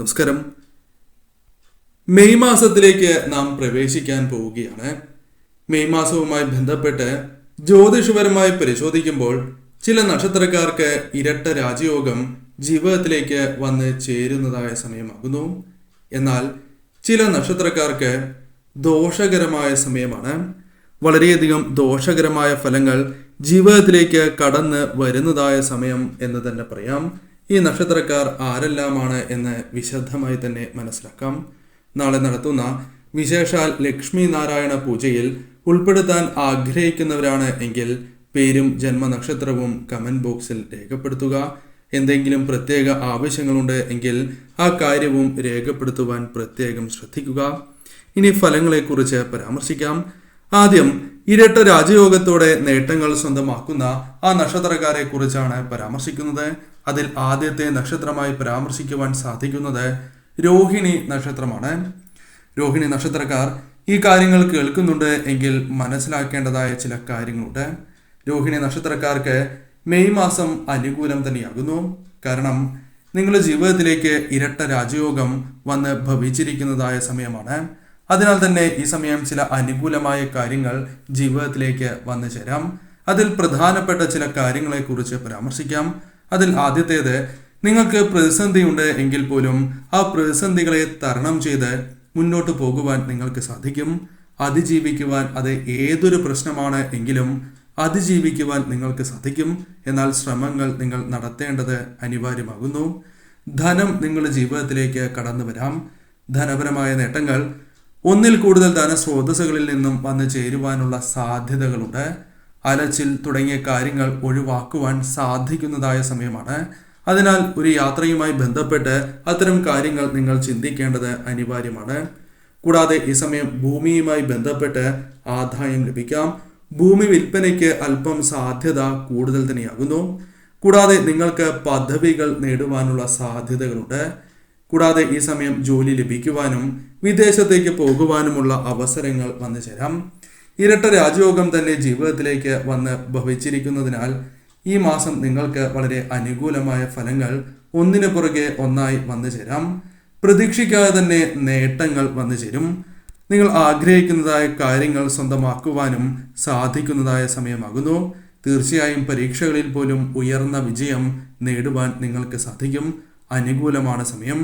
നമസ്കാരം. മെയ് മാസത്തിലേക്ക് നാം പ്രവേശിക്കാൻ പോവുകയാണ്. മെയ് മാസവുമായി ബന്ധപ്പെട്ട് ജ്യോതിഷപരമായി പരിശോധിക്കുമ്പോൾ ചില നക്ഷത്രക്കാർക്ക് ഇരട്ട രാജയോഗം ജീവിതത്തിലേക്ക് വന്ന് ചേരുന്നതായ സമയമാകുന്നു. എന്നാൽ ചില നക്ഷത്രക്കാർക്ക് ദോഷകരമായ സമയമാണ്. വളരെയധികം ദോഷകരമായ ഫലങ്ങൾ ജീവിതത്തിലേക്ക് കടന്ന് വരുന്നതായ സമയം എന്ന് തന്നെ പറയാം. ഈ നക്ഷത്രക്കാർ ആരെല്ലാമാണ് എന്ന് വിശദമായി തന്നെ മനസ്സിലാക്കാം. നാളെ നടത്തുന്ന വിശേഷാൽ ലക്ഷ്മി നാരായണ പൂജയിൽ ഉൾപ്പെടുത്താൻ ആഗ്രഹിക്കുന്നവരാണ് എങ്കിൽ പേരും ജന്മനക്ഷത്രവും കമന്റ് ബോക്സിൽ രേഖപ്പെടുത്തുക. എന്തെങ്കിലും പ്രത്യേക ആവശ്യങ്ങളുണ്ട് എങ്കിൽ ആ കാര്യവും രേഖപ്പെടുത്തുവാൻ പ്രത്യേകം ശ്രദ്ധിക്കുക. ഇനി ഫലങ്ങളെക്കുറിച്ച് പരാമർശിക്കാം. ആദ്യം ഇരട്ട രാജയോഗത്തോടെ നേട്ടങ്ങൾ സ്വന്തമാക്കുന്ന ആ നക്ഷത്രക്കാരെ കുറിച്ചാണ് പരാമർശിക്കുന്നത്. അതിൽ ആദ്യത്തെ നക്ഷത്രമായി പരാമർശിക്കുവാൻ സാധിക്കുന്നത് രോഹിണി നക്ഷത്രമാണ്. രോഹിണി നക്ഷത്രക്കാർ ഈ കാര്യങ്ങൾ കേൾക്കുന്നുണ്ട് എങ്കിൽ മനസ്സിലാക്കേണ്ടതായ ചില കാര്യങ്ങളുണ്ട്. രോഹിണി നക്ഷത്രക്കാർക്ക് മെയ് മാസം അനുകൂലം തന്നെയാകുന്നു. കാരണം നിങ്ങളുടെ ജീവിതത്തിലേക്ക് ഇരട്ട രാജയോഗം വന്ന് ഭവിച്ചിരിക്കുന്നതായ സമയമാണ്. അതിനാൽ തന്നെ ഈ സമയം ചില അനുകൂലമായ കാര്യങ്ങൾ ജീവിതത്തിലേക്ക് വന്നു ചേരാം. അതിൽ പ്രധാനപ്പെട്ട ചില കാര്യങ്ങളെക്കുറിച്ച് പരാമർശിക്കാം. അതിൽ ആദ്യത്തേത് നിങ്ങൾക്ക് പ്രതിസന്ധിയുണ്ട് എങ്കിൽ പോലും ആ പ്രതിസന്ധികളെ തരണം ചെയ്ത് മുന്നോട്ട് പോകുവാൻ നിങ്ങൾക്ക് സാധിക്കും. അതിജീവിക്കുവാൻ അത് ഏതൊരു പ്രശ്നമാണ് എങ്കിലും അതിജീവിക്കുവാൻ നിങ്ങൾക്ക് സാധിക്കും. എന്നാൽ ശ്രമങ്ങൾ നിങ്ങൾ നടത്തേണ്ടത് അനിവാര്യമാകുന്നു. ധനം നിങ്ങളുടെ ജീവിതത്തിലേക്ക് കടന്നു വരാം ധനപരമായ നേട്ടങ്ങൾ ഒന്നിൽ കൂടുതൽ ധനസ്രോതസ്സുകളിൽ നിന്നും വന്നു ചേരുവാനുള്ള സാധ്യതകളുണ്ട്. അലച്ചിൽ തുടങ്ങിയ കാര്യങ്ങൾ ഒഴിവാക്കുവാൻ സാധിക്കുന്നതായ സമയമാണ്. അതിനാൽ ഒരു യാത്രയുമായി ബന്ധപ്പെട്ട് അത്തരം കാര്യങ്ങൾ നിങ്ങൾ ചിന്തിക്കേണ്ടത് അനിവാര്യമാണ്. കൂടാതെ ഈ സമയം ഭൂമിയുമായി ബന്ധപ്പെട്ട് ആദായം ലഭിക്കാം. ഭൂമി വിൽപ്പനയ്ക്ക് അല്പം സാധ്യത കൂടുതൽ തന്നെയാകുന്നു. കൂടാതെ നിങ്ങൾക്ക് പദവികൾ നേടുവാനുള്ള സാധ്യതകളുണ്ട്. കൂടാതെ ഈ സമയം ജോലി ലഭിക്കുവാനും വിദേശത്തേക്ക് പോകുവാനുമുള്ള അവസരങ്ങൾ വന്നു ചേരാം. ഇരട്ട രാജയോഗം തന്നെ ജീവിതത്തിലേക്ക് വന്ന് ഭവിച്ചിരിക്കുന്നതിനാൽ ഈ മാസം നിങ്ങൾക്ക് വളരെ അനുകൂലമായ ഫലങ്ങൾ ഒന്നിനു പുറകെ ഒന്നായി വന്നു ചേരാം. പ്രതീക്ഷിക്കാതെ തന്നെ നേട്ടങ്ങൾ വന്നു ചേരും. നിങ്ങൾ ആഗ്രഹിക്കുന്നതായ കാര്യങ്ങൾ സ്വന്തമാക്കുവാനും സാധിക്കുന്നതായ സമയമാകുന്നു. തീർച്ചയായും പരീക്ഷകളിൽ പോലും ഉയർന്ന വിജയം നേടുവാൻ നിങ്ങൾക്ക് സാധിക്കും. അനുകൂലമാണ് സമയം.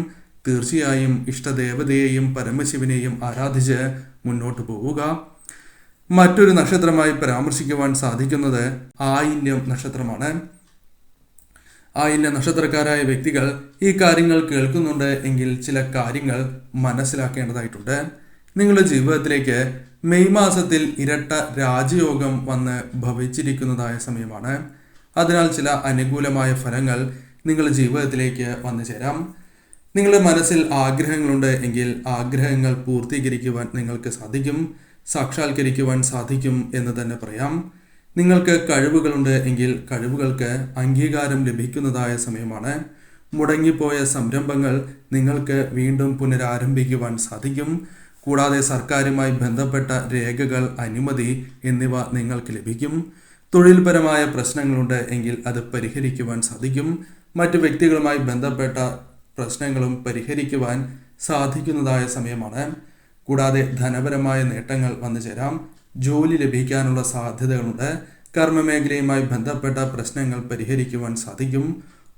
തീർച്ചയായും ഇഷ്ടദേവതയെയും പരമശിവനെയും ആരാധിച്ച് മുന്നോട്ട് പോവുക. മറ്റൊരു നക്ഷത്രമായി പരാമർശിക്കുവാൻ സാധിക്കുന്നത് ആയിന്യം നക്ഷത്രമാണ്. ആയില്യ നക്ഷത്രക്കാരായ വ്യക്തികൾ ഈ കാര്യങ്ങൾ കേൾക്കുന്നുണ്ട് എങ്കിൽ ചില കാര്യങ്ങൾ മനസ്സിലാക്കേണ്ടതായിട്ടുണ്ട്. നിങ്ങളുടെ ജീവിതത്തിലേക്ക് മെയ് മാസത്തിൽ ഇരട്ട രാജയോഗം വന്ന് ഭവിച്ചിരിക്കുന്നതായ സമയമാണ്. അതിനാൽ ചില അനുകൂലമായ ഫലങ്ങൾ നിങ്ങളുടെ ജീവിതത്തിലേക്ക് വന്നു ചേരാം നിങ്ങളുടെ മനസ്സിൽ ആഗ്രഹങ്ങളുണ്ട് എങ്കിൽ ആഗ്രഹങ്ങൾ പൂർത്തീകരിക്കുവാൻ നിങ്ങൾക്ക് സാധിക്കും സാക്ഷാത്കരിക്കുവാൻ സാധിക്കും എന്ന് തന്നെ പറയാം. നിങ്ങൾക്ക് കഴിവുകളുണ്ട് എങ്കിൽ കഴിവുകൾക്ക് അംഗീകാരം ലഭിക്കുന്നതായ സമയമാണ്. മുടങ്ങിപ്പോയ സംരംഭങ്ങൾ നിങ്ങൾക്ക് വീണ്ടും പുനരാരംഭിക്കുവാൻ സാധിക്കും. കൂടാതെ സർക്കാരുമായി ബന്ധപ്പെട്ട രേഖകൾ അനുമതി എന്നിവ നിങ്ങൾക്ക് ലഭിക്കും. തൊഴിൽപരമായ പ്രശ്നങ്ങളുണ്ട് എങ്കിൽ അത് പരിഹരിക്കുവാൻ സാധിക്കും. മറ്റു വ്യക്തികളുമായി ബന്ധപ്പെട്ട പ്രശ്നങ്ങളും പരിഹരിക്കുവാൻ സാധിക്കുന്നതായ സമയമാണ്. കൂടാതെ ധനപരമായ നേട്ടങ്ങൾ വന്നു ചേരാം. ജോലി ലഭിക്കാനുള്ള സാധ്യതകളുണ്ട്. കർമ്മമേഖലയുമായി ബന്ധപ്പെട്ട പ്രശ്നങ്ങൾ പരിഹരിക്കുവാൻ സാധിക്കും.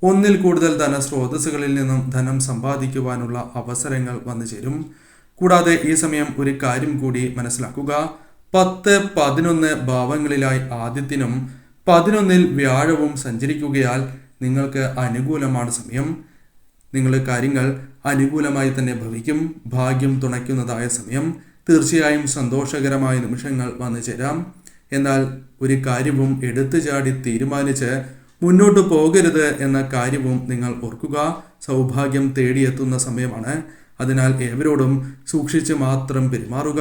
ഒന്നിൽ കൂടുതൽ ധനസ്രോതസ്സുകളിൽ നിന്നും ധനം സമ്പാദിക്കുവാനുള്ള അവസരങ്ങൾ വന്നു ചേരും. കൂടാതെ ഈ സമയം ഒരു കാര്യം കൂടി മനസ്സിലാക്കുക. പത്ത് പതിനൊന്ന് ഭാവങ്ങളിലായി ആദ്യത്തിനും പതിനൊന്നിൽ വ്യാഴവും സഞ്ചരിക്കുകയാൽ നിങ്ങൾക്ക് അനുകൂലമാണ് സമയം. നിങ്ങളുടെ കാര്യങ്ങൾ അനുകൂലമായി തന്നെ ഭവിക്കും. ഭാഗ്യം തുണയ്ക്കുന്നതായ സമയം. തീർച്ചയായും സന്തോഷകരമായ നിമിഷങ്ങൾ വന്നു ചേരാം. എന്നാൽ ഒരു കാര്യവും എടുത്തു ചാടി തീരുമാനിച്ച് മുന്നോട്ട് പോകരുത് എന്ന കാര്യവും നിങ്ങൾ ഓർക്കുക. സൗഭാഗ്യം തേടിയെത്തുന്ന സമയമാണ്. അതിനാൽ ഏവരോടും സൂക്ഷിച്ച് മാത്രം പെരുമാറുക.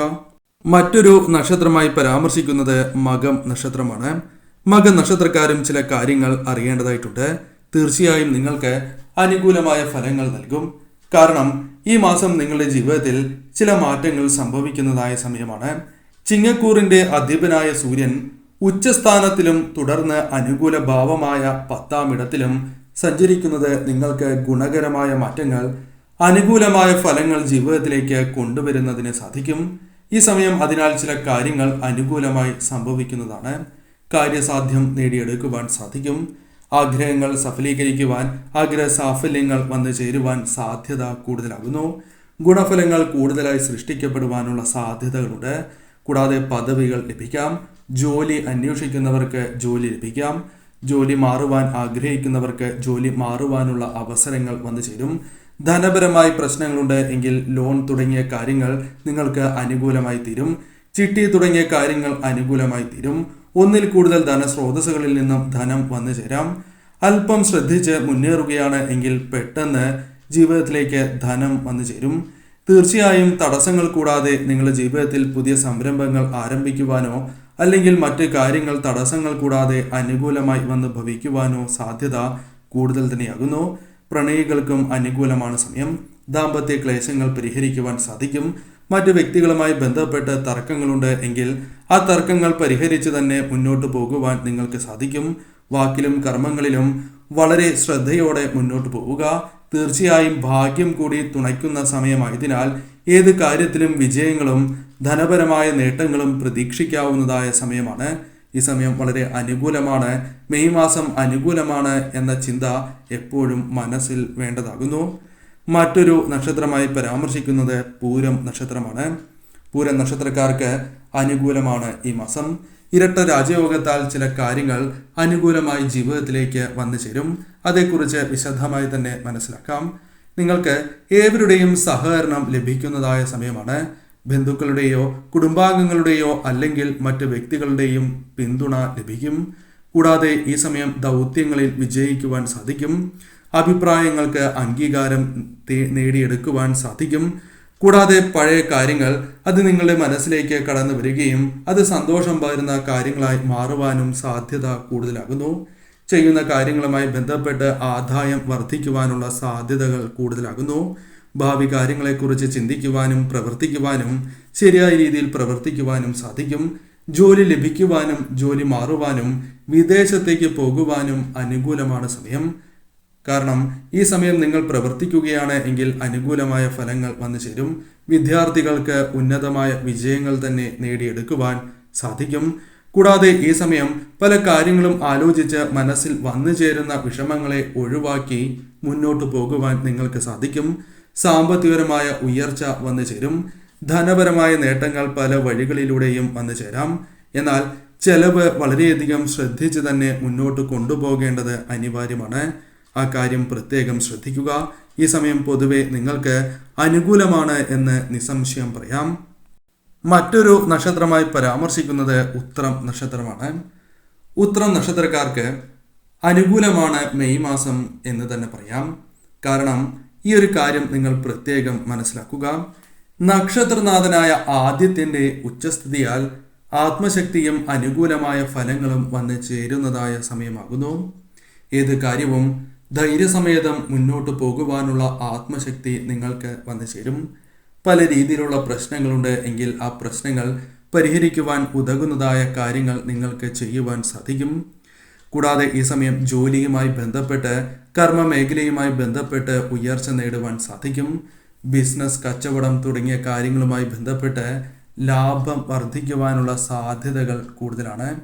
മറ്റൊരു നക്ഷത്രമായി പരാമർശിക്കുന്നത് മകം നക്ഷത്രമാണ്. മകം നക്ഷത്രക്കാരും ചില കാര്യങ്ങൾ അറിയേണ്ടതായിട്ടുണ്ട്. തീർച്ചയായും നിങ്ങൾക്ക് അനുകൂലമായ ഫലങ്ങൾ നൽകും. കാരണം ഈ മാസം നിങ്ങളുടെ ജീവിതത്തിൽ ചില മാറ്റങ്ങൾ സംഭവിക്കുന്നതായ സമയമാണ്. ചിങ്ങക്കൂറിന്റെ അധിപനായ സൂര്യൻ ഉച്ചസ്ഥാനത്തിലും തുടർന്ന് അനുകൂല ഭാവമായ പത്താം ഇടത്തിലും സഞ്ചരിക്കുന്നത് നിങ്ങൾക്ക് ഗുണകരമായ മാറ്റങ്ങൾ അനുകൂലമായ ഫലങ്ങൾ ജീവിതത്തിലേക്ക് കൊണ്ടുവരുന്നതിന് സാധിക്കും. ഈ സമയം അതിനാൽ ചില കാര്യങ്ങൾ അനുകൂലമായി സംഭവിക്കുന്നതാണ്. കാര്യസാധ്യം നേടിയെടുക്കുവാൻ സാധിക്കും. ആഗ്രഹങ്ങൾ സഫലീകരിക്കുവാൻ ആഗ്രഹ സാഫല്യങ്ങൾ വന്നു ചേരുവാൻ സാധ്യത കൂടുതലാകുന്നു. ഗുണഫലങ്ങൾ കൂടുതലായി സൃഷ്ടിക്കപ്പെടുവാനുള്ള സാധ്യതകളുണ്ട്. കൂടാതെ പദവികൾ ലഭിക്കാം. ജോലി അന്വേഷിക്കുന്നവർക്ക് ജോലി ലഭിക്കാം. ജോലി മാറുവാൻ ആഗ്രഹിക്കുന്നവർക്ക് ജോലി മാറുവാനുള്ള അവസരങ്ങൾ വന്നു ചേരും. ധനപരമായി പ്രശ്നങ്ങളുണ്ട് എങ്കിൽ ലോൺ തുടങ്ങിയ കാര്യങ്ങൾ നിങ്ങൾക്ക് അനുകൂലമായി തീരും. ചിട്ടി തുടങ്ങിയ കാര്യങ്ങൾ അനുകൂലമായി തീരും. ഒന്നിൽ കൂടുതൽ ധനസ്രോതസ്സുകളിൽ നിന്നും ധനം വന്നു ചേരാം. അല്പം ശ്രദ്ധിച്ച് മുന്നേറുകയാണ് എങ്കിൽ പെട്ടെന്ന് ജീവിതത്തിലേക്ക് ധനം വന്നു ചേരും. തീർച്ചയായും തടസ്സങ്ങൾ കൂടാതെ നിങ്ങളുടെ ജീവിതത്തിൽ പുതിയ സംരംഭങ്ങൾ ആരംഭിക്കുവാനോ അല്ലെങ്കിൽ മറ്റ് കാര്യങ്ങൾ തടസ്സങ്ങൾ കൂടാതെ അനുകൂലമായി വന്ന് ഭവിക്കുവാനോ സാധ്യത കൂടുതൽ തന്നെയാകുന്നു. പ്രണയികൾക്കും അനുകൂലമാണ് സമയം. ദാമ്പത്യ ക്ലേശങ്ങൾ പരിഹരിക്കുവാൻ സാധിക്കും. മറ്റു വ്യക്തികളുമായി ബന്ധപ്പെട്ട് തർക്കങ്ങളുണ്ട് എങ്കിൽ ആ തർക്കങ്ങൾ പരിഹരിച്ച് തന്നെ മുന്നോട്ട് പോകുവാൻ നിങ്ങൾക്ക് സാധിക്കും. വാക്കിലും കർമ്മങ്ങളിലും വളരെ ശ്രദ്ധയോടെ മുന്നോട്ട് പോവുക. തീർച്ചയായും ഭാഗ്യം കൂടി തുണയ്ക്കുന്ന സമയമായതിനാൽ ഏത് കാര്യത്തിലും വിജയങ്ങളും ധനപരമായ നേട്ടങ്ങളും പ്രതീക്ഷിക്കാവുന്നതായ സമയമാണ്. ഈ സമയം വളരെ അനുകൂലമാണ്. മെയ് മാസം അനുകൂലമാണ് എന്ന ചിന്ത എപ്പോഴും മനസ്സിൽ വേണ്ടതാകുന്നു. മറ്റൊരു നക്ഷത്രമായി പരാമർശിക്കുന്നത് പൂരം നക്ഷത്രമാണ്. പൂരം നക്ഷത്രക്കാർക്ക് അനുകൂലമാണ് ഈ മാസം. ഇരട്ട രാജയോഗത്താൽ ചില കാര്യങ്ങൾ അനുകൂലമായി ജീവിതത്തിലേക്ക് വന്നു ചേരും. അതേക്കുറിച്ച് വിശദമായി തന്നെ മനസ്സിലാക്കാം. നിങ്ങൾക്ക് ഏവരുടെയും സഹകരണം ലഭിക്കുന്നതായ സമയമാണ്. ബന്ധുക്കളുടെയോ കുടുംബാംഗങ്ങളുടെയോ അല്ലെങ്കിൽ മറ്റ് വ്യക്തികളുടെയും പിന്തുണ ലഭിക്കും. കൂടാതെ ഈ സമയം ദൗത്യങ്ങളിൽ വിജയിക്കുവാൻ സാധിക്കും. അഭിപ്രായങ്ങൾക്ക് അംഗീകാരം നേടിയെടുക്കുവാൻ സാധിക്കും. കൂടാതെ പഴയ കാര്യങ്ങൾ അത് നിങ്ങളുടെ മനസ്സിലേക്ക് കടന്നു വരികയും അത് സന്തോഷം പകരുന്ന കാര്യങ്ങളായി മാറുവാനും സാധ്യത കൂടുതലാകുന്നു. ചെയ്യുന്ന കാര്യങ്ങളുമായി ബന്ധപ്പെട്ട് ആദായം വർദ്ധിക്കുവാനുള്ള സാധ്യതകൾ കൂടുതലാകുന്നു. ഭാവി കാര്യങ്ങളെക്കുറിച്ച് ചിന്തിക്കുവാനും പ്രവർത്തിക്കുവാനും ശരിയായ രീതിയിൽ പ്രവർത്തിക്കുവാനും സാധിക്കും. ജോലി ലഭിക്കുവാനും ജോലി മാറുവാനും വിദേശത്തേക്ക് പോകുവാനും അനുകൂലമാണ് സമയം. കാരണം ഈ സമയം നിങ്ങൾ പ്രവർത്തിക്കുകയാണ് എങ്കിൽ അനുകൂലമായ ഫലങ്ങൾ വന്നു ചേരും. വിദ്യാർത്ഥികൾക്ക് ഉന്നതമായ വിജയങ്ങൾ തന്നെ നേടിയെടുക്കുവാൻ സാധിക്കും. കൂടാതെ ഈ സമയം പല കാര്യങ്ങളും ആലോചിച്ച് മനസ്സിൽ വന്നു ചേരുന്ന വിഷമങ്ങളെ ഒഴിവാക്കി മുന്നോട്ട് പോകുവാൻ നിങ്ങൾക്ക് സാധിക്കും. സാമ്പത്തികപരമായ ഉയർച്ച വന്നു ചേരും. ധനപരമായ നേട്ടങ്ങൾ പല വഴികളിലൂടെയും വന്നു ചേരാം. എന്നാൽ ചെലവ് വളരെയധികം ശ്രദ്ധിച്ച് തന്നെ മുന്നോട്ട് കൊണ്ടുപോകേണ്ടത് അനിവാര്യമാണ്. ആ കാര്യം പ്രത്യേകം ശ്രദ്ധിക്കുക. ഈ സമയം പൊതുവെ നിങ്ങൾക്ക് അനുകൂലമാണ് എന്ന് നിസ്സംശയം പറയാം. മറ്റൊരു നക്ഷത്രമായി പരാമർശിക്കുന്നത് ഉത്രം നക്ഷത്രമാണ്. ഉത്രം നക്ഷത്രക്കാർക്ക് അനുകൂലമാണ് മെയ് മാസം എന്ന് തന്നെ പറയാം. കാരണം ഈ ഒരു കാര്യം നിങ്ങൾ പ്രത്യേകം മനസ്സിലാക്കുക. നക്ഷത്രനാഥനായ ആദ്യത്തിന്റെ ഉച്ചസ്ഥിതിയാൽ ആത്മശക്തിയും അനുകൂലമായ ഫലങ്ങളും വന്ന് ചേരുന്നതായ സമയമാകുന്നു. ഏത് കാര്യവും ധൈര്യസമേതം മുന്നോട്ട് പോകുവാനുള്ള ആത്മശക്തി നിങ്ങൾക്ക് വന്നു ചേരും. പല രീതിയിലുള്ള പ്രശ്നങ്ങളുണ്ട് എങ്കിൽ ആ പ്രശ്നങ്ങൾ പരിഹരിക്കുവാൻ ഉതകുന്നതായ കാര്യങ്ങൾ നിങ്ങൾക്ക് ചെയ്യുവാൻ സാധിക്കും. കൂടാതെ ഈ സമയം ജോലിയുമായി ബന്ധപ്പെട്ട് കർമ്മ മേഖലയുമായി ബന്ധപ്പെട്ട് ഉയർച്ച നേടുവാൻ സാധിക്കും. ബിസിനസ് കച്ചവടം തുടങ്ങിയ കാര്യങ്ങളുമായി ബന്ധപ്പെട്ട് ലാഭം വർദ്ധിക്കുവാനുള്ള സാധ്യതകൾ കൂടുതലാണ്.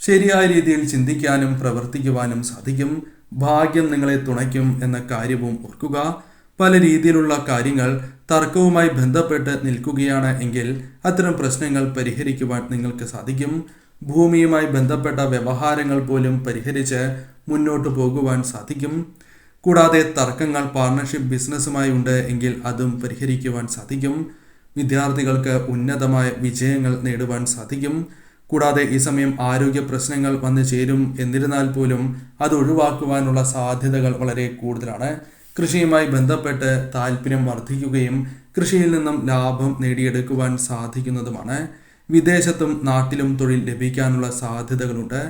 ശരിയായ രീതിയിൽ ചിന്തിക്കാനും പ്രവർത്തിക്കുവാനും സാധിക്കും. ഭാഗ്യം നിങ്ങളെ തുണയ്ക്കും എന്ന കാര്യവും ഓർക്കുക. പല രീതിയിലുള്ള കാര്യങ്ങൾ തർക്കവുമായി ബന്ധപ്പെട്ട് നിൽക്കുകയാണ് എങ്കിൽ അത്തരം പ്രശ്നങ്ങൾ പരിഹരിക്കുവാൻ നിങ്ങൾക്ക് സാധിക്കും. ഭൂമിയുമായി ബന്ധപ്പെട്ട വ്യവഹാരങ്ങൾ പോലും പരിഹരിച്ച് മുന്നോട്ട് പോകുവാൻ സാധിക്കും. കൂടാതെ തർക്കങ്ങൾ പാർട്ണർഷിപ്പ് ബിസിനസ്സുമായി ഉണ്ട് എങ്കിൽ അതും പരിഹരിക്കുവാൻ സാധിക്കും. വിദ്യാർത്ഥികൾക്ക് ഉന്നതമായ വിജയങ്ങൾ നേടുവാൻ സാധിക്കും. കൂടാതെ ഈ സമയം ആരോഗ്യ പ്രശ്നങ്ങൾ വന്നു ചേരും എന്നിരുന്നാൽ പോലും അത് ഒഴിവാക്കുവാനുള്ള സാധ്യതകൾ വളരെ കൂടുതലാണ്. കൃഷിയുമായി ബന്ധപ്പെട്ട് താല്പര്യം വർദ്ധിക്കുകയും കൃഷിയിൽ നിന്നും ലാഭം നേടിയെടുക്കുവാൻ സാധിക്കുന്നതുമാണ്. വിദേശത്തും നാട്ടിലും തൊഴിൽ ലഭിക്കാനുള്ള സാധ്യതകളുണ്ട്.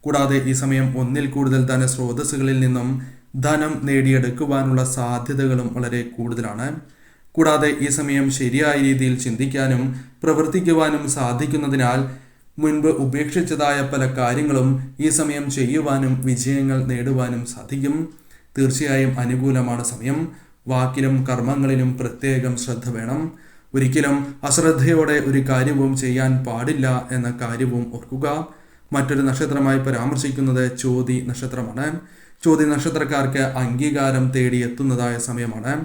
കൂടാതെ ഈ സമയം ഒന്നിൽ കൂടുതൽ ധനസ്രോതസ്സുകളിൽ നിന്നും ധനം നേടിയെടുക്കുവാനുള്ള സാധ്യതകളും വളരെ കൂടുതലാണ്. കൂടാതെ ഈ സമയം ശരിയായ രീതിയിൽ ചിന്തിക്കാനും പ്രവർത്തിക്കുവാനും സാധിക്കുന്നതിനാൽ മുൻപ് ഉപേക്ഷിച്ചതായ പല കാര്യങ്ങളും ഈ സമയം ചെയ്യുവാനും വിജയങ്ങൾ നേടുവാനും സാധിക്കും. തീർച്ചയായും അനുകൂലമാണ് സമയം. വാക്കിലും കർമ്മങ്ങളിലും പ്രത്യേകം ശ്രദ്ധ വേണം. ഒരിക്കലും അശ്രദ്ധയോടെ ഒരു കാര്യവും ചെയ്യാൻ പാടില്ല എന്ന കാര്യവും ഓർക്കുക. മറ്റൊരു നക്ഷത്രമായി പരാമർശിക്കുന്നത് ചോതി നക്ഷത്രമാണ്. ചോതി നക്ഷത്രക്കാർക്ക് അംഗീകാരം തേടിയെത്തുന്നതായ സമയമാണ്.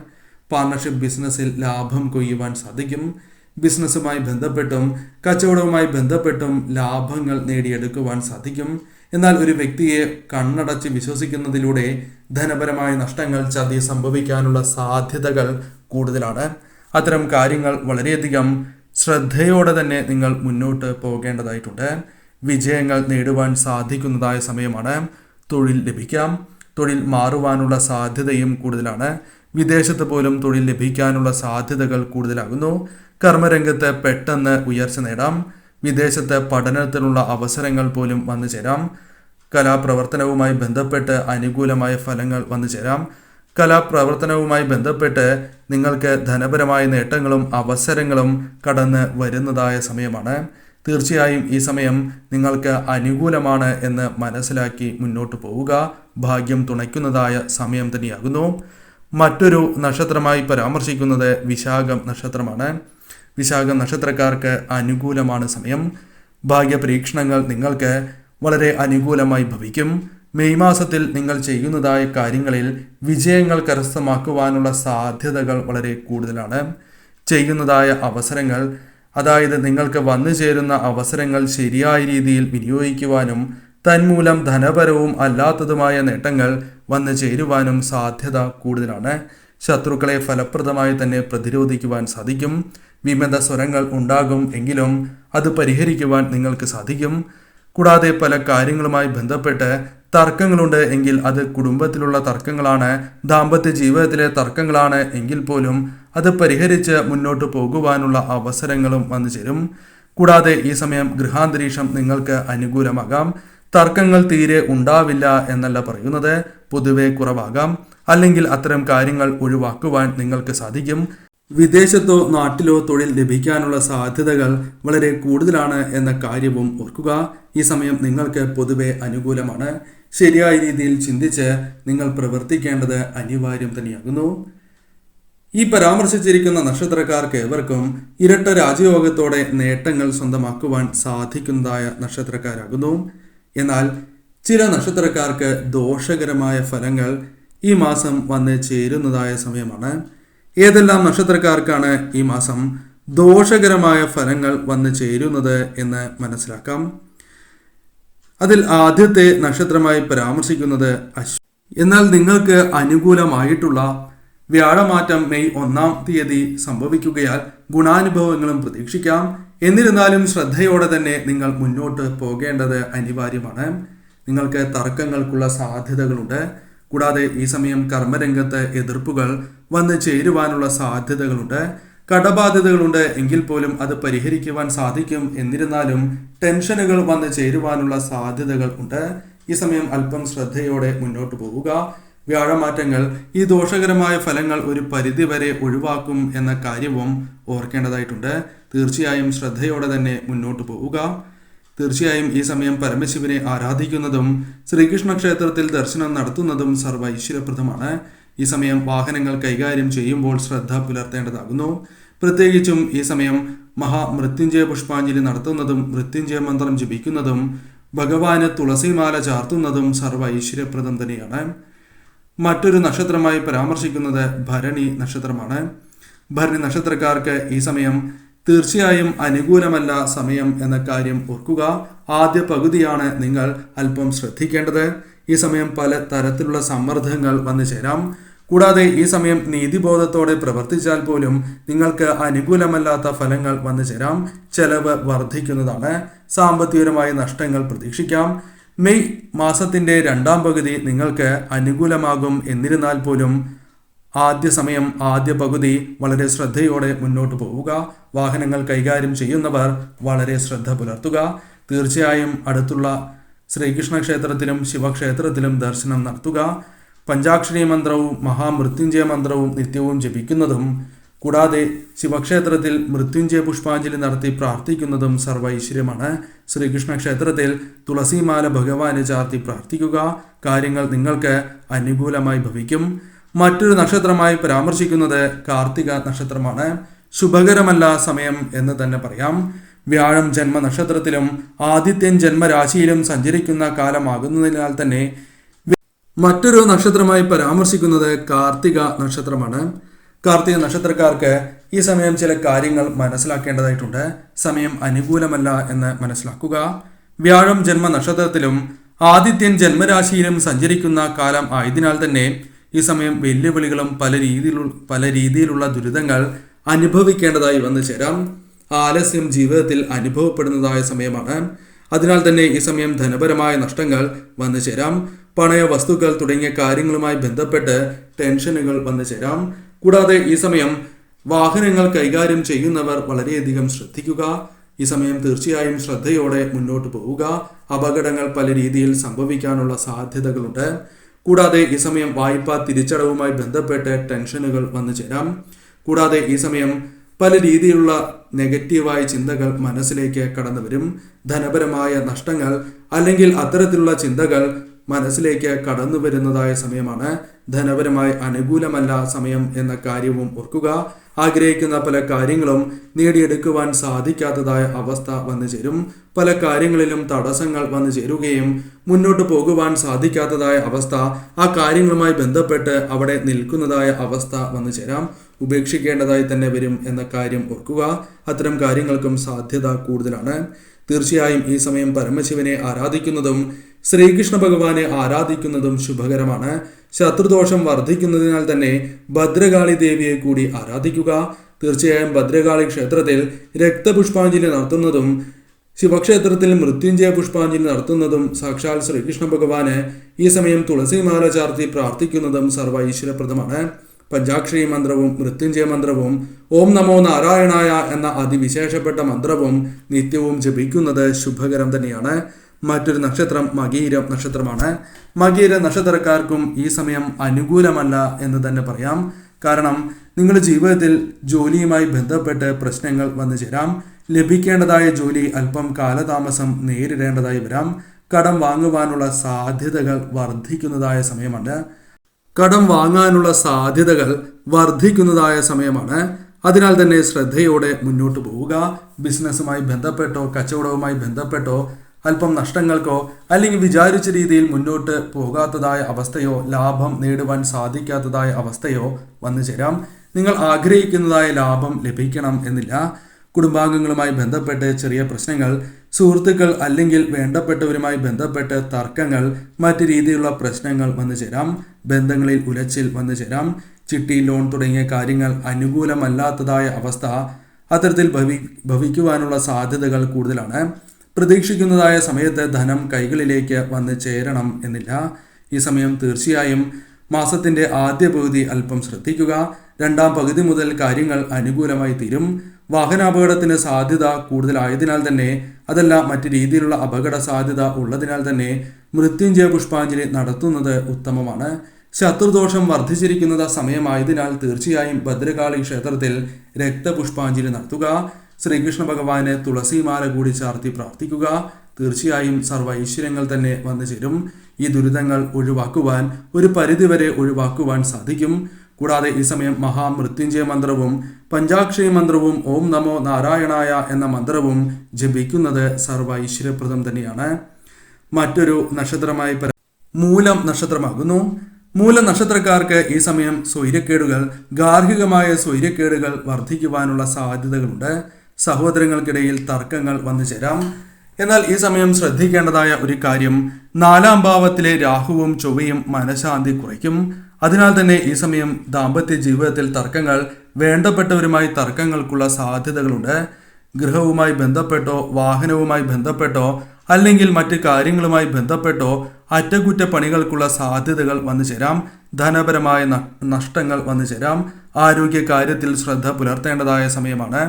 പാർട്ണർഷിപ്പ് ബിസിനസ്സിൽ ലാഭം കൊയ്യുവാൻ സാധിക്കും. ബിസിനസ്സുമായി ബന്ധപ്പെട്ടും കച്ചവടവുമായി ബന്ധപ്പെട്ടും ലാഭങ്ങൾ നേടിയെടുക്കുവാൻ സാധിക്കും. എന്നാൽ ഒരു വ്യക്തിയെ കണ്ണടച്ച് വിശ്വസിക്കുന്നതിലൂടെ ധനപരമായ നഷ്ടങ്ങൾ ചതി സംഭവിക്കാനുള്ള സാധ്യതകൾ കൂടുതലാണ്. അത്തരം കാര്യങ്ങൾ വളരെയധികം ശ്രദ്ധയോടെ തന്നെ നിങ്ങൾ മുന്നോട്ട് പോകേണ്ടതായിട്ടുണ്ട്. വിജയങ്ങൾ നേടുവാൻ സാധിക്കുന്നതായ സമയമാണ്. തൊഴിൽ ലഭിക്കാം. തൊഴിൽ മാറുവാനുള്ള സാധ്യതയും കൂടുതലാണ്. വിദേശത്ത് പോലും തൊഴിൽ ലഭിക്കാനുള്ള സാധ്യതകൾ കൂടുതലാകുന്നു. കർമ്മരംഗത്ത് പെട്ടെന്ന് ഉയർച്ച നേടാം. വിദേശത്ത് പഠനത്തിനുള്ള അവസരങ്ങൾ പോലും വന്നു ചേരാം. കലാപ്രവർത്തനവുമായി ബന്ധപ്പെട്ട് അനുകൂലമായ ഫലങ്ങൾ വന്നു ചേരാം. കലാപ്രവർത്തനവുമായി ബന്ധപ്പെട്ട് നിങ്ങൾക്ക് ധനപരമായ നേട്ടങ്ങളും അവസരങ്ങളും കടന്ന് വരുന്നതായ സമയമാണ്. തീർച്ചയായും ഈ സമയം നിങ്ങൾക്ക് അനുകൂലമാണ് എന്ന് മനസ്സിലാക്കി മുന്നോട്ട് പോവുക. ഭാഗ്യം തുണയ്ക്കുന്നതായ സമയം തന്നെയാകുന്നു. മറ്റൊരു നക്ഷത്രമായി പരാമർശിക്കുന്നത് വിശാഖം നക്ഷത്രമാണ്. വിശാഖം നക്ഷത്രക്കാർക്ക് അനുകൂലമാണ് സമയം. ഭാഗ്യപരീക്ഷണങ്ങൾ നിങ്ങൾക്ക് വളരെ അനുകൂലമായി ഭവിക്കും. മെയ് മാസത്തിൽ നിങ്ങൾ ചെയ്യുന്നതായ കാര്യങ്ങളിൽ വിജയങ്ങൾ കരസ്ഥമാക്കുവാനുള്ള സാധ്യതകൾ വളരെ കൂടുതലാണ്. ചെയ്യുന്നതായ അവസരങ്ങൾ അതായത് നിങ്ങൾക്ക് വന്നു ചേരുന്ന അവസരങ്ങൾ ശരിയായ രീതിയിൽ വിനിയോഗിക്കുവാനും തന്മൂലം ധനപരവും അല്ലാത്തതുമായ നേട്ടങ്ങൾ വന്നു ചേരുവാനും സാധ്യത കൂടുതലാണ്. ശത്രുക്കളെ ഫലപ്രദമായി തന്നെ പ്രതിരോധിക്കുവാൻ സാധിക്കും. വിമത സ്വരങ്ങൾ ഉണ്ടാകും എങ്കിലും അത് പരിഹരിക്കുവാൻ നിങ്ങൾക്ക് സാധിക്കും. കൂടാതെ പല കാര്യങ്ങളുമായി ബന്ധപ്പെട്ട് തർക്കങ്ങളുണ്ട് എങ്കിൽ അത് കുടുംബത്തിലുള്ള തർക്കങ്ങളാണ് ദാമ്പത്യ ജീവിതത്തിലെ തർക്കങ്ങളാണ് എങ്കിൽ പോലും അത് പരിഹരിച്ച് മുന്നോട്ട് പോകുവാനുള്ള അവസരങ്ങളും വന്നു ചേരും കൂടാതെ ഈ സമയം ഗൃഹാന്തരീക്ഷം നിങ്ങൾക്ക് അനുകൂലമാകാം. തർക്കങ്ങൾ തീരെ ഉണ്ടാവില്ല എന്നല്ല പറയുന്നത്. പൊതുവെ കുറവാകാം. അല്ലെങ്കിൽ അത്തരം കാര്യങ്ങൾ ഒഴിവാക്കുവാൻ നിങ്ങൾക്ക് സാധിക്കും. വിദേശത്തോ നാട്ടിലോ തൊഴിൽ ലഭിക്കാനുള്ള സാധ്യതകൾ വളരെ കൂടുതലാണ് എന്ന കാര്യവും ഓർക്കുക. ഈ സമയം നിങ്ങൾക്ക് പൊതുവെ അനുകൂലമാണ്. ശരിയായ രീതിയിൽ ചിന്തിച്ച് നിങ്ങൾ പ്രവർത്തിക്കേണ്ടത് അനിവാര്യം തന്നെയാകുന്നു. ഈ പരാമർശിച്ചിരിക്കുന്ന നക്ഷത്രക്കാർക്ക് ഏവർക്കും ഇരട്ട രാജയോഗത്തോടെ നേട്ടങ്ങൾ സ്വന്തമാക്കുവാൻ സാധിക്കുന്നതായ നക്ഷത്രക്കാരാകുന്നു. എന്നാൽ ചില നക്ഷത്രക്കാർക്ക് ദോഷകരമായ ഫലങ്ങൾ ഈ മാസം വന്ന് ചേരുന്നതായ സമയമാണ്. ഏതെല്ലാം നക്ഷത്രക്കാർക്കാണ് ഈ മാസം ദോഷകരമായ ഫലങ്ങൾ വന്ന് ചേരുന്നത് എന്ന് മനസ്സിലാക്കാം. അതിൽ ആദ്യത്തെ നക്ഷത്രമായി പരാമർശിക്കുന്നത് അശ്വ എന്നാൽ നിങ്ങൾക്ക് അനുകൂലമായിട്ടുള്ള വ്യാഴമാറ്റം മെയ് ഒന്നാം തീയതി സംഭവിക്കുകയാൽ ഗുണാനുഭവങ്ങളും പ്രതീക്ഷിക്കാം. എന്നിരുന്നാലും ശ്രദ്ധയോടെ തന്നെ നിങ്ങൾ മുന്നോട്ട് പോകേണ്ടത് അനിവാര്യമാണ്. നിങ്ങൾക്ക് തർക്കങ്ങൾക്കുള്ള സാധ്യതകളുണ്ട്. കൂടാതെ ഈ സമയം കർമ്മരംഗത്ത് എതിർപ്പുകൾ വന്ന് ചേരുവാനുള്ള സാധ്യതകളുണ്ട്. കടബാധ്യതകളുണ്ട്. എങ്കിൽ പോലും അത് പരിഹരിക്കുവാൻ സാധിക്കും. എന്നിരുന്നാലും ടെൻഷനുകൾ വന്ന് ചേരുവാനുള്ള സാധ്യതകൾ ഉണ്ട്. ഈ സമയം അല്പം ശ്രദ്ധയോടെ മുന്നോട്ട് പോവുക. വ്യാഴമാറ്റങ്ങൾ ഈ ദോഷകരമായ ഫലങ്ങൾ ഒരു പരിധിവരെ ഒഴിവാക്കും എന്ന കാര്യവും ഓർക്കേണ്ടതായിട്ടുണ്ട്. തീർച്ചയായും ശ്രദ്ധയോടെ തന്നെ മുന്നോട്ടു പോവുക. തീർച്ചയായും ഈ സമയം പരമശിവനെ ആരാധിക്കുന്നതും ശ്രീകൃഷ്ണ ക്ഷേത്രത്തിൽ ദർശനം നടത്തുന്നതും സർവ ഐശ്വര്യപ്രദമാണ് ഈ സമയം വാഹനങ്ങൾ കൈകാര്യം ചെയ്യുമ്പോൾ ശ്രദ്ധ പുലർത്തേണ്ടതാകുന്നു. പ്രത്യേകിച്ചും ഈ സമയം മഹാമൃത്യുഞ്ജയ പുഷ്പാഞ്ജലി നടത്തുന്നതും മൃത്യുഞ്ജയ മന്ത്രം ജപിക്കുന്നതും ഭഗവാന് തുളസിമാല ചാർത്തുന്നതും സർവ ഐശ്വര്യപ്രദം തന്നെയാണ്. മറ്റൊരു നക്ഷത്രമായി പരാമർശിക്കുന്നത് ഭരണി നക്ഷത്രമാണ്. ഭരണി നക്ഷത്രക്കാർക്ക് ഈ സമയം തീർച്ചയായും അനുകൂലമല്ല സമയം എന്ന കാര്യം ഓർക്കുക. ആദ്യ പകുതിയാണ് നിങ്ങൾ അല്പം ശ്രദ്ധിക്കേണ്ടത്. ഈ സമയം പല തരത്തിലുള്ള സമ്മർദ്ദങ്ങൾ വന്നു ചേരാം. കൂടാതെ ഈ സമയം നീതിബോധത്തോടെ പ്രവർത്തിച്ചാൽ പോലും നിങ്ങൾക്ക് അനുകൂലമല്ലാത്ത ഫലങ്ങൾ വന്നു ചേരാം. ചെലവ് വർദ്ധിക്കുന്നതാണ്. സാമ്പത്തികപരമായ നഷ്ടങ്ങൾ പ്രതീക്ഷിക്കാം. മെയ് മാസത്തിന്റെ രണ്ടാം പകുതി നിങ്ങൾക്ക് അനുകൂലമാകും എന്നിരുന്നാൽ പോലും ആദ്യ സമയം ആദ്യ പകുതി വളരെ ശ്രദ്ധയോടെ മുന്നോട്ട് പോവുക. വാഹനങ്ങൾ കൈകാര്യം ചെയ്യുന്നവർ വളരെ ശ്രദ്ധ പുലർത്തുക. തീർച്ചയായും അടുത്തുള്ള ശ്രീകൃഷ്ണ ക്ഷേത്രത്തിലും ശിവക്ഷേത്രത്തിലും ദർശനം നടത്തുക. പഞ്ചാക്ഷരി മന്ത്രവും മഹാമൃത്യുഞ്ജയ മന്ത്രവും നിത്യവും ജപിക്കുന്നതും കൂടാതെ ശിവക്ഷേത്രത്തിൽ മൃത്യുഞ്ജയ പുഷ്പാഞ്ജലി നടത്തി പ്രാർത്ഥിക്കുന്നതും സർവൈശ്വര്യമാണ് ശ്രീകൃഷ്ണ ക്ഷേത്രത്തിൽ തുളസിമാല ഭഗവാന് ചാർത്തി പ്രാർത്ഥിക്കുക. കാര്യങ്ങൾ നിങ്ങൾക്ക് അനുകൂലമായി ഭവിക്കും. മറ്റൊരു നക്ഷത്രമായി പരാമർശിക്കുന്നത് കാർത്തിക നക്ഷത്രമാണ്. ശുഭകരമല്ല സമയം എന്ന് തന്നെ പറയാം. വ്യാഴം ജന്മ നക്ഷത്രത്തിലും ആദിത്യൻ ജന്മരാശിയിലും സഞ്ചരിക്കുന്ന കാലമാകുന്നതിനാൽ തന്നെ മറ്റൊരു നക്ഷത്രമായി പരാമർശിക്കുന്നത് കാർത്തിക നക്ഷത്രമാണ്. കാർത്തിക നക്ഷത്രക്കാർക്ക് ഈ സമയം ചില കാര്യങ്ങൾ മനസ്സിലാക്കേണ്ടതായിട്ടുണ്ട്. സമയം അനുകൂലമല്ല എന്ന് മനസ്സിലാക്കുക. വ്യാഴം ജന്മ നക്ഷത്രത്തിലും ആദിത്യൻ ജന്മരാശിയിലും സഞ്ചരിക്കുന്ന കാലം ആയതിനാൽ തന്നെ ഈ സമയം വെല്ലുവിളികളും പല രീതിയിലുള്ള പല രീതിയിലുള്ള ദുരിതങ്ങൾ അനുഭവിക്കേണ്ടതായി വന്നു ചേരാം. ആലസ്യം ജീവിതത്തിൽ അനുഭവപ്പെടുന്നതായ സമയമാണ്. അതിനാൽ തന്നെ ഈ സമയം ധനപരമായ നഷ്ടങ്ങൾ വന്നു ചേരാം. പണയ വസ്തുക്കൾ തുടങ്ങിയ കാര്യങ്ങളുമായി ബന്ധപ്പെട്ട് ടെൻഷനുകൾ വന്നു ചേരാം. കൂടാതെ ഈ സമയം വാഹനങ്ങൾ കൈകാര്യം ചെയ്യുന്നവർ വളരെയധികം ശ്രദ്ധിക്കുക. ഈ സമയം തീർച്ചയായും ശ്രദ്ധയോടെ മുന്നോട്ട് പോവുക. അപകടങ്ങൾ പല രീതിയിൽ സംഭവിക്കാനുള്ള സാധ്യതകളുണ്ട്. കൂടാതെ ഈ സമയം വായ്പാ തിരിച്ചടവുമായി ബന്ധപ്പെട്ട് ടെൻഷനുകൾ വന്നു ചേരാം. കൂടാതെ ഈ സമയം പല രീതിയിലുള്ള നെഗറ്റീവായ ചിന്തകൾ മനസ്സിലേക്ക് കടന്നു വരും. ധനപരമായ നഷ്ടങ്ങൾ അല്ലെങ്കിൽ അത്തരത്തിലുള്ള ചിന്തകൾ മനസ്സിലേക്ക് കടന്നു വരുന്നതായ സമയമാണ്. ധനപരമായി അനുകൂലമല്ല സമയം എന്ന കാര്യവും ഓർക്കുക. ആഗ്രഹിക്കുന്ന പല കാര്യങ്ങളും നേടിയെടുക്കുവാൻ സാധിക്കാത്തതായ അവസ്ഥ വന്നു ചേരും. പല കാര്യങ്ങളിലും തടസ്സങ്ങൾ വന്നു ചേരുകയും മുന്നോട്ട് പോകുവാൻ സാധിക്കാത്തതായ അവസ്ഥ ആ കാര്യങ്ങളുമായി ബന്ധപ്പെട്ട് അവിടെ നിൽക്കുന്നതായ അവസ്ഥ വന്നു ചേരാം. ഉപേക്ഷിക്കേണ്ടതായി തന്നെ വരും എന്ന കാര്യം ഓർക്കുക. അത്തരം കാര്യങ്ങൾക്കും സാധ്യത കൂടുതലാണ്. തീർച്ചയായും ഈ സമയം പരമശിവനെ ആരാധിക്കുന്നതും ശ്രീകൃഷ്ണ ഭഗവാനെ ആരാധിക്കുന്നതും ശുഭകരമാണ്. ശത്രുദോഷം വർദ്ധിക്കുന്നതിനാൽ തന്നെ ഭദ്രകാളി ദേവിയെ കൂടി ആരാധിക്കുക. തീർച്ചയായും ഭദ്രകാളി ക്ഷേത്രത്തിൽ രക്തപുഷ്പാഞ്ജലി നടത്തുന്നതും ശിവക്ഷേത്രത്തിൽ മൃത്യുഞ്ജയ പുഷ്പാഞ്ജലി നടത്തുന്നതും സാക്ഷാൽ ശ്രീകൃഷ്ണ ഭഗവാന് ഈ സമയം തുളസിമാല ചാർത്തി പ്രാർത്ഥിക്കുന്നതും സർവ ഈശ്വരപ്രദമാണ് പഞ്ചാക്ഷരി മന്ത്രവും മൃത്യുഞ്ജയ മന്ത്രവും ഓം നമോ നാരായണായ എന്ന അതിവിശേഷപ്പെട്ട മന്ത്രവും നിത്യവും ജപിക്കുന്നത് ശുഭകരം തന്നെയാണ്. മറ്റൊരു നക്ഷത്രം മകീരം നക്ഷത്രമാണ്. മകീര നക്ഷത്രക്കാർക്കും ഈ സമയം അനുകൂലമല്ല എന്ന് തന്നെ പറയാം. കാരണം നിങ്ങളുടെ ജീവിതത്തിൽ ജോലിയുമായി ബന്ധപ്പെട്ട് പ്രശ്നങ്ങൾ വന്നു ചേരാം. ലഭിക്കേണ്ടതായ ജോലി അല്പം കാലതാമസം നേരിടേണ്ടതായി വരാം. കടം വാങ്ങുവാനുള്ള സാധ്യതകൾ വർദ്ധിക്കുന്നതായ സമയമാണ്. കടം വാങ്ങാനുള്ള സാധ്യതകൾ വർദ്ധിക്കുന്നതായ സമയമാണ്. അതിനാൽ തന്നെ ശ്രദ്ധയോടെ മുന്നോട്ട് പോവുക. ബിസിനസ്സുമായി ബന്ധപ്പെട്ടോ കച്ചവടവുമായി ബന്ധപ്പെട്ടോ അല്പം നഷ്ടങ്ങൾക്കോ അല്ലെങ്കിൽ വിചാരിച്ച രീതിയിൽ മുന്നോട്ട് പോകാത്തതായ അവസ്ഥയോ ലാഭം നേടുവാൻ സാധിക്കാത്തതായ അവസ്ഥയോ വന്നു ചേരാം. നിങ്ങൾ ആഗ്രഹിക്കുന്നതായ ലാഭം ലഭിക്കണം എന്നില്ല. കുടുംബാംഗങ്ങളുമായി ബന്ധപ്പെട്ട് ചെറിയ പ്രശ്നങ്ങൾ സുഹൃത്തുക്കൾ അല്ലെങ്കിൽ വേണ്ടപ്പെട്ടവരുമായി ബന്ധപ്പെട്ട് തർക്കങ്ങൾ മറ്റു രീതിയിലുള്ള പ്രശ്നങ്ങൾ വന്നു ചേരാം. ബന്ധങ്ങളിൽ ഉലച്ചിൽ വന്നു ചേരാം. ചിട്ടി ലോൺ തുടങ്ങിയ കാര്യങ്ങൾ അനുകൂലമല്ലാത്തതായ അവസ്ഥ അത്തരത്തിൽ ഭവി ഭവിക്കുവാനുള്ള സാധ്യതകൾ കൂടുതലാണ്. പ്രതീക്ഷിക്കുന്നതായ സമയത്ത് ധനം കൈകളിലേക്ക് വന്ന് ചേരണം എന്നില്ല. ഈ സമയം തീർച്ചയായും മാസത്തിന്റെ ആദ്യ പകുതി അല്പം ശ്രദ്ധിക്കുക. രണ്ടാം പകുതി മുതൽ കാര്യങ്ങൾ അനുകൂലമായി തീരും. വാഹനാപകടത്തിന് സാധ്യത കൂടുതലായതിനാൽ തന്നെ അതല്ല മറ്റു രീതിയിലുള്ള അപകട സാധ്യത ഉള്ളതിനാൽ തന്നെ മൃത്യുഞ്ജയ പുഷ്പാഞ്ജലി നടത്തുന്നത് ഉത്തമമാണ്. ശത്രുദോഷം വർദ്ധിച്ചിരിക്കുന്നത് സമയമായതിനാൽ തീർച്ചയായും ഭദ്രകാളി ക്ഷേത്രത്തിൽ രക്തപുഷ്പാഞ്ജലി നടത്തുക. ശ്രീകൃഷ്ണ ഭഗവാന് തുളസിമാല കൂടി ചാർത്തി പ്രാർത്ഥിക്കുക. തീർച്ചയായും സർവ ഐശ്വര്യങ്ങൾ തന്നെ വന്നു ചേരും. ഈ ദുരിതങ്ങൾ ഒഴിവാക്കുവാൻ ഒരു പരിധിവരെ ഒഴിവാക്കുവാൻ സാധിക്കും. കൂടാതെ ഈ സമയം മഹാമൃത്യുഞ്ജയ മന്ത്രവും പഞ്ചാക്ഷരി മന്ത്രവും ഓം നമോ നാരായണായ എന്ന മന്ത്രവും ജപിക്കുന്നത് സർവ ഐശ്വര്യപ്രദം തന്നെയാണ്. മറ്റൊരു നക്ഷത്രമായി മൂലം നക്ഷത്രമാകുന്നു. മൂല നക്ഷത്രക്കാർക്ക് ഈ സമയം സ്വൈര്യക്കേടുകൾ ഗാർഹികമായ സ്വൈര്യക്കേടുകൾ വർദ്ധിക്കുവാനുള്ള സാധ്യതകളുണ്ട്. സഹോദരങ്ങൾക്കിടയിൽ തർക്കങ്ങൾ വന്നു ചേരാം. എന്നാൽ ഈ സമയം ശ്രദ്ധിക്കേണ്ടതായ ഒരു കാര്യം നാലാം ഭാവത്തിലെ രാഹുവും ചൊവ്വയും മനഃശാന്തി കുറയ്ക്കും. അതിനാൽ തന്നെ ഈ സമയം ദാമ്പത്യ ജീവിതത്തിൽ തർക്കങ്ങൾ വേണ്ടപ്പെട്ടവരുമായി തർക്കങ്ങൾക്കുള്ള സാധ്യതകളുണ്ട്. ഗൃഹവുമായി ബന്ധപ്പെട്ടോ വാഹനവുമായി ബന്ധപ്പെട്ടോ അല്ലെങ്കിൽ മറ്റ് കാര്യങ്ങളുമായി ബന്ധപ്പെട്ടോ അറ്റകുറ്റപ്പണികൾക്കുള്ള സാധ്യതകൾ വന്നു ചേരാം. ധനപരമായ നഷ്ടങ്ങൾ വന്നു ചേരാം. ആരോഗ്യ കാര്യത്തിൽ ശ്രദ്ധ പുലർത്തേണ്ടതായ സമയമാണ്.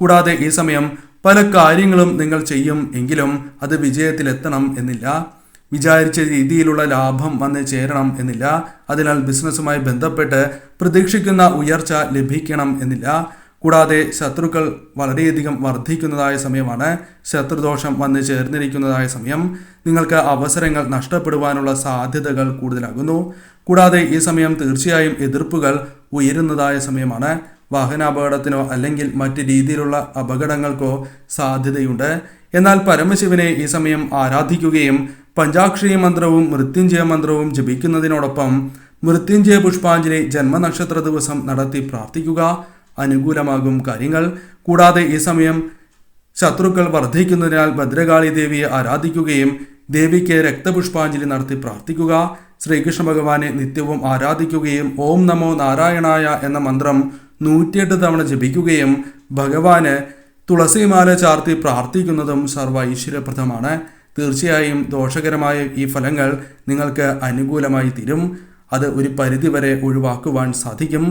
കൂടാതെ ഈ സമയം പല കാര്യങ്ങളും നിങ്ങൾ ചെയ്യും എങ്കിലും അത് വിജയത്തിലെത്തണം എന്നില്ല. വിചാരിച്ച രീതിയിലുള്ള ലാഭം വന്ന് ചേരണം എന്നില്ല. അതിനാൽ ബിസിനസ്സുമായി ബന്ധപ്പെട്ട് പ്രതീക്ഷിക്കുന്ന ഉയർച്ച ലഭിക്കണം എന്നില്ല. കൂടാതെ ശത്രുക്കൾ വളരെയധികം വർദ്ധിക്കുന്നതായ സമയമാണ്. ശത്രുദോഷം വന്ന് ചേർന്നിരിക്കുന്നതായ സമയം. നിങ്ങൾക്ക് അവസരങ്ങൾ നഷ്ടപ്പെടുവാനുള്ള സാധ്യതകൾ കൂടുതലാകുന്നു. കൂടാതെ ഈ സമയം തീർച്ചയായും എതിർപ്പുകൾ ഉയരുന്നതായ സമയമാണ്. വാഹനാപകടത്തിനോ അല്ലെങ്കിൽ മറ്റ് രീതിയിലുള്ള അപകടങ്ങൾക്കോ സാധ്യതയുണ്ട്. എന്നാൽ പരമശിവനെ ഈ സമയം ആരാധിക്കുകയും പഞ്ചാക്ഷരി മന്ത്രവും മൃത്യുഞ്ജയ മന്ത്രവും ജപിക്കുന്നതിനോടൊപ്പം മൃത്യുഞ്ജയ പുഷ്പാഞ്ജലി ജന്മനക്ഷത്ര ദിവസം നടത്തി പ്രാർത്ഥിക്കുക. അനുകൂലമാകും കാര്യങ്ങൾ. കൂടാതെ ഈ സമയം ശത്രുക്കൾ വർദ്ധിക്കുന്നതിനാൽ ഭദ്രകാളി ദേവിയെ ആരാധിക്കുകയും ദേവിക്ക് രക്തപുഷ്പാഞ്ജലി നടത്തി പ്രാർത്ഥിക്കുക. ശ്രീകൃഷ്ണ ഭഗവാനെ നിത്യവും ആരാധിക്കുകയും ഓം നമോ നാരായണായ എന്ന മന്ത്രം നൂറ്റിയെട്ട് തവണ ജപിക്കുകയും ഭഗവാന് തുളസിമാല ചാർത്തി പ്രാർത്ഥിക്കുന്നതും സർവ ഐശ്വര്യപ്രദമാണ് തീർച്ചയായും ദോഷകരമായ ഈ ഫലങ്ങൾ നിങ്ങൾക്ക് അനുകൂലമായി തീരും. അത് ഒരു പരിധിവരെ ഒഴിവാക്കുവാൻ സാധിക്കും.